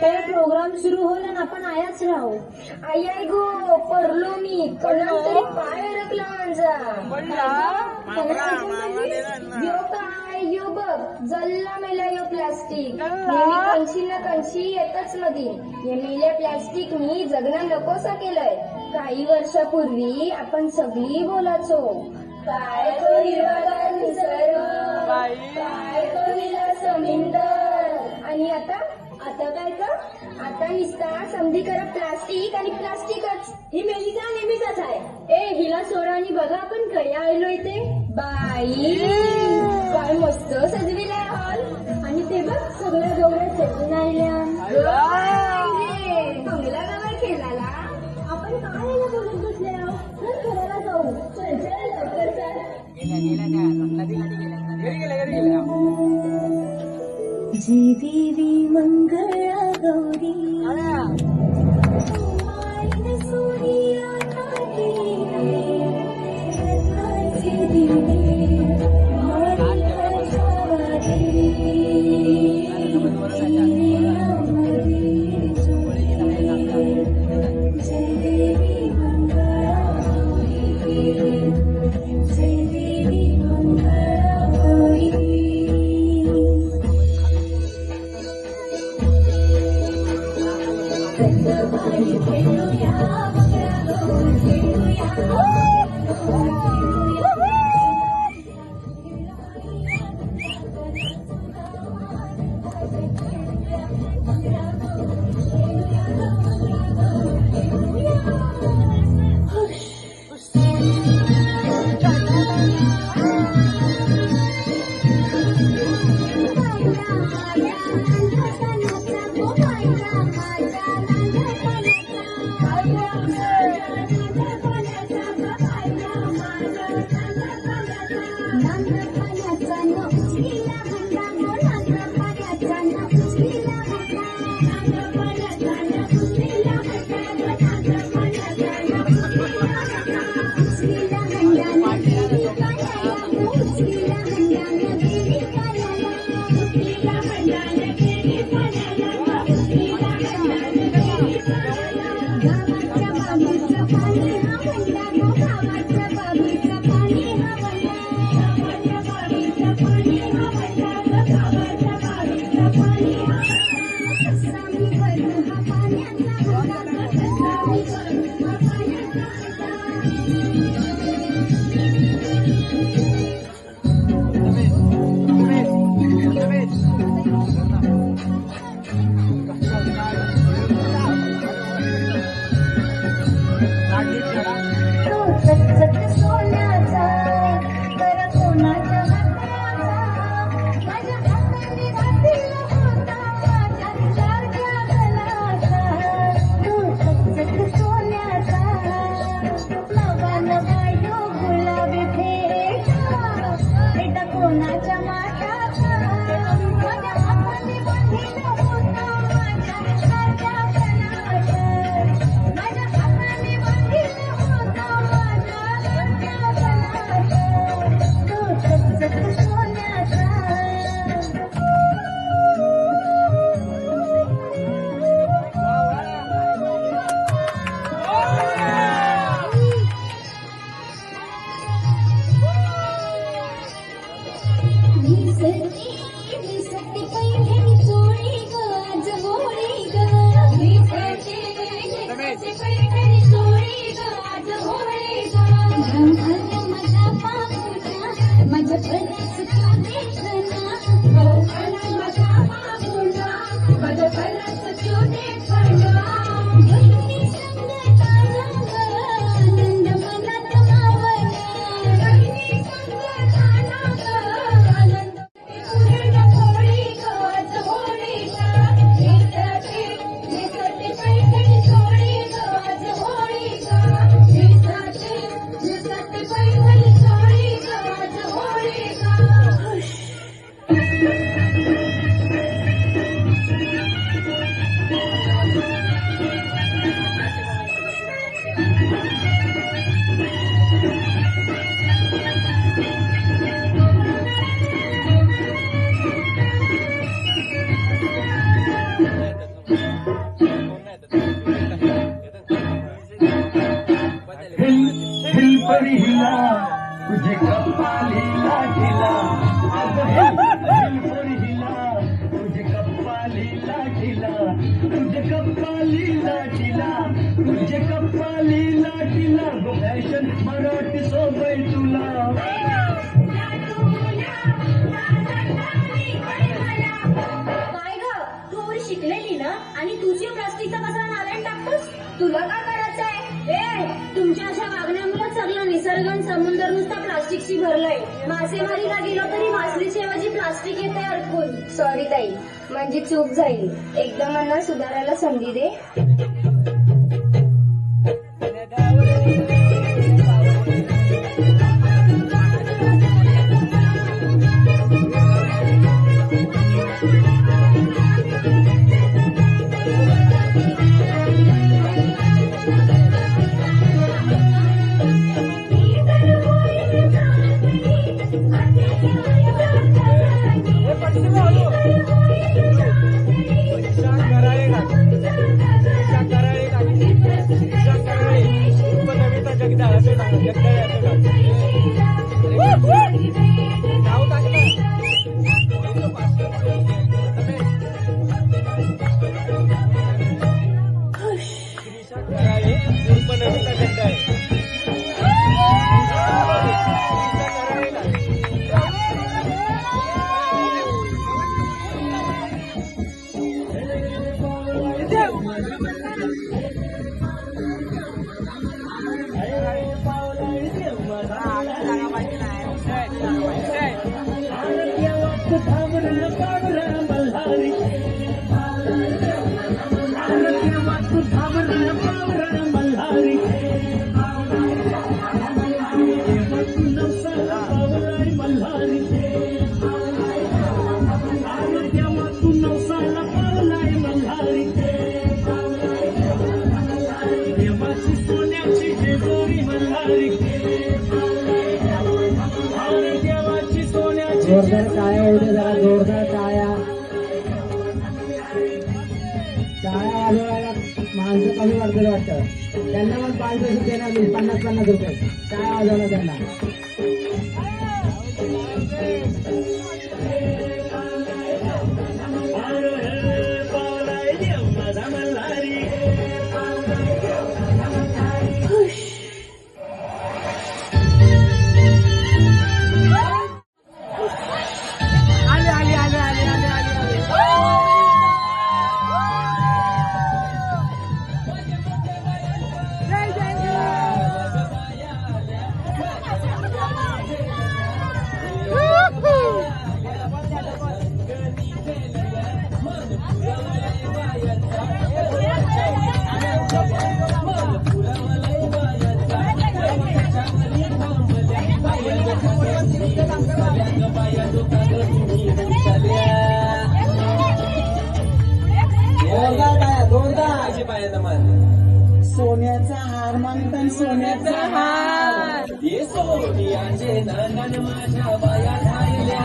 तर प्रोग्राम सुरू होईल आणि आपण आयाच राहू. आई आई गो पडलो मी. कळलं तरी पाय अडकला माझा. यो काय यो बघ. जल्ला मेला यो प्लास्टिक नेहमी ना कंशी येतच मधी. हे मेल्या प्लास्टिक मी जगणं नकोसं केलंय. काही वर्षापूर्वी आपण सगळी बोलाचो काय तो हिरवागार निसर्ग? काय तो समुंदर आणि आता आता काय का आता निसता समधी करा प्लास्टिक आणि प्लास्टिकच ही मेलिका नेहमीच आहे. ए हिला आणि बघा आपण कया आलो इथे. बाई! काय मस्त सजविलाय हॉल. आणि ते बघ सगळ्या डोंगरात सजून आल्या चांगला गावा खेळाला आपण काय याला बोलत बसले आहोत चल घराला जाऊ. चल चल लवकर चल. जी देवी मंगळा हिला तुझे कप्पालीला हिला हिला तुझे कप्पालीला हिला तुझे कप्पालीला हिला तुझे कप्पालीला हिला फॅशन मराठी सोबय तुला. काय ग? तू शिकलेली ना? आणि तुझी प्लास्टिकचा कचरा नाल्यात टाकतोस तुला काय समुद्र नुसता प्लास्टिकशी भरलाय. मासेमारीला गेलो तरी मासलीची ऐवजी प्लास्टिक येते अडकून. सॉरी ताई. म्हणजे चूक झाली. एकदम मला सुधारायला संधी दे. सोन्याची जेजुरी मल्हारी देवाची सोन्याची जोरदार टाळ्या होते जरा जोरदार टाळ्या टाळ्या कमी वाटतील वाटतं त्यांना मग पाच पैसे देणार मी पन्नास पन्नास रुपये. काय आवाज आला त्यांना? हार ये सोनियाचे नंदन माझ्या बाया खायल्या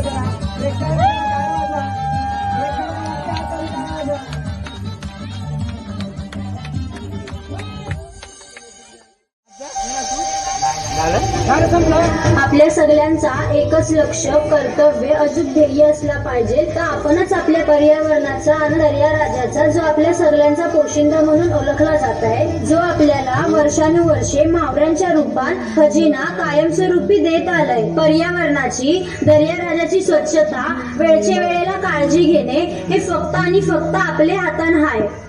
टाळ्या वाजवल्या सगळ्यांचा एकच लक्ष कर्तव्य अचूक ध्येय असला पाहिजे तर आपणच आपल्या पर्यावरणाचा आणि दर्या राजाचा जो आपल्या सगळ्यांचा पोशिंदा म्हणून ओळखला जात आहे जो आपल्याला वर्षानुवर्षे मावळ्यांच्या रूपात खजिना कायमस्वरूपी देत आलाय. पर्यावरणाची दर्या राजाची स्वच्छता वेळच्या वेळेला काळजी घेणे हे फक्त आणि फक्त आपल्या हातान आहे